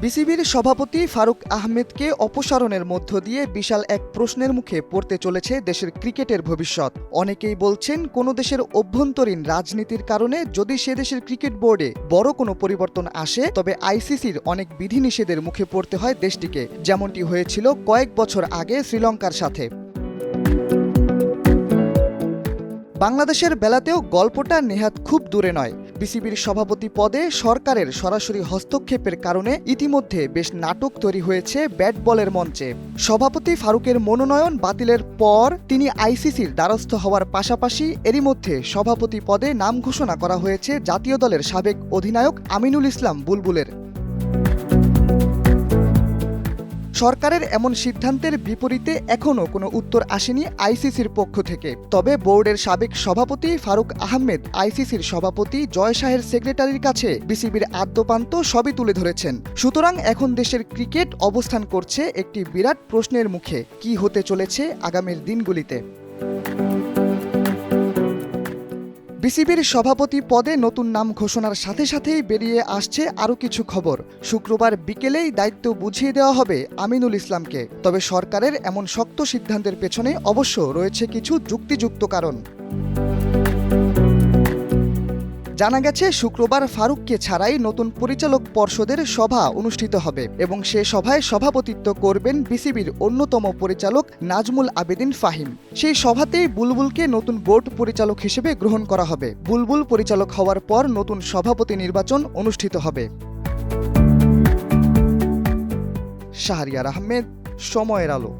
বিসিবির সভাপতি ফারুক আহমেদকে অপসারণের মধ্য দিয়ে বিশাল এক প্রশ্নের মুখে পড়তে চলেছে দেশের ক্রিকেটের ভবিষ্যৎ। অনেকেই বলছেন, কোনো দেশের অভ্যন্তরীণ রাজনীতির কারণে যদি সে দেশের ক্রিকেট বোর্ডে বড় কোনো পরিবর্তন আসে, তবে আইসিসির অনেক বিধিনিষেধের মুখে পড়তে হয় দেশটিকে, যেমনটি হয়েছিল কয়েক বছর আগে শ্রীলঙ্কার সাথে। বাংলাদেশের বেলাতেও গল্পটা নেহাত খুব দূরে নয়। বিসিবির সভাপতি পদে সরকারের সরাসরি হস্তক্ষেপের কারণে ইতিমধ্যে বেশ নাটক তৈরি হয়েছে ব্যাট বলের মঞ্চে। সভাপতি ফারুকের মনোনয়ন বাতিলের পর তিনি আইসিসির দ্বারস্থ হওয়ার পাশাপাশি এরই মধ্যে সভাপতি পদে নাম ঘোষণা করা হয়েছে জাতীয় দলের সাবেক অধিনায়ক আমিনুল ইসলাম বুলবুলের। সরকারের এমন সিদ্ধান্তের বিপরীতে এখনও কোনো উত্তর আসেনি আইসিসির পক্ষ থেকে। তবে বোর্ডের সাবেক সভাপতি ফারুক আহমেদ আইসিসির সভাপতি জয় শাহের সেক্রেটারির কাছে বিসিবির আদ্যপান্ত সবই তুলে ধরেছেন। সুতরাং এখন দেশের ক্রিকেট অবস্থান করছে একটি বিরাট প্রশ্নের মুখে। কি হতে চলেছে আগামীর দিনগুলিতে? বিসিবির সভাপতি পদে নতুন নাম ঘোষণার সাথে সাথেই বেরিয়ে আসছে আরও কিছু খবর। শুক্রবার বিকেলেই দায়িত্ব বুঝিয়ে দেওয়া হবে আমিনুল ইসলামকে। তবে সরকারের এমন শক্ত সিদ্ধান্তের পেছনে অবশ্য রয়েছে কিছু যুক্তিযুক্ত কারণ। জানা গেছে, শুক্রবার ফারুককে ছাড়াই নতুন পরিচালক পর্ষদের সভা অনুষ্ঠিত হবে এবং সে সভায় সভাপতিত্ব করবেন বিসিবির অন্যতম পরিচালক নাজমুল আবেদিন ফাহিম। সেই সভাতেই বুলবুলকে নতুন বোর্ড পরিচালক হিসেবে গ্রহণ করা হবে। বুলবুল পরিচালক হওয়ার পর নতুন সভাপতি নির্বাচন অনুষ্ঠিত হবে। শাহরিয়ার আহমেদ, সময়ের আলো।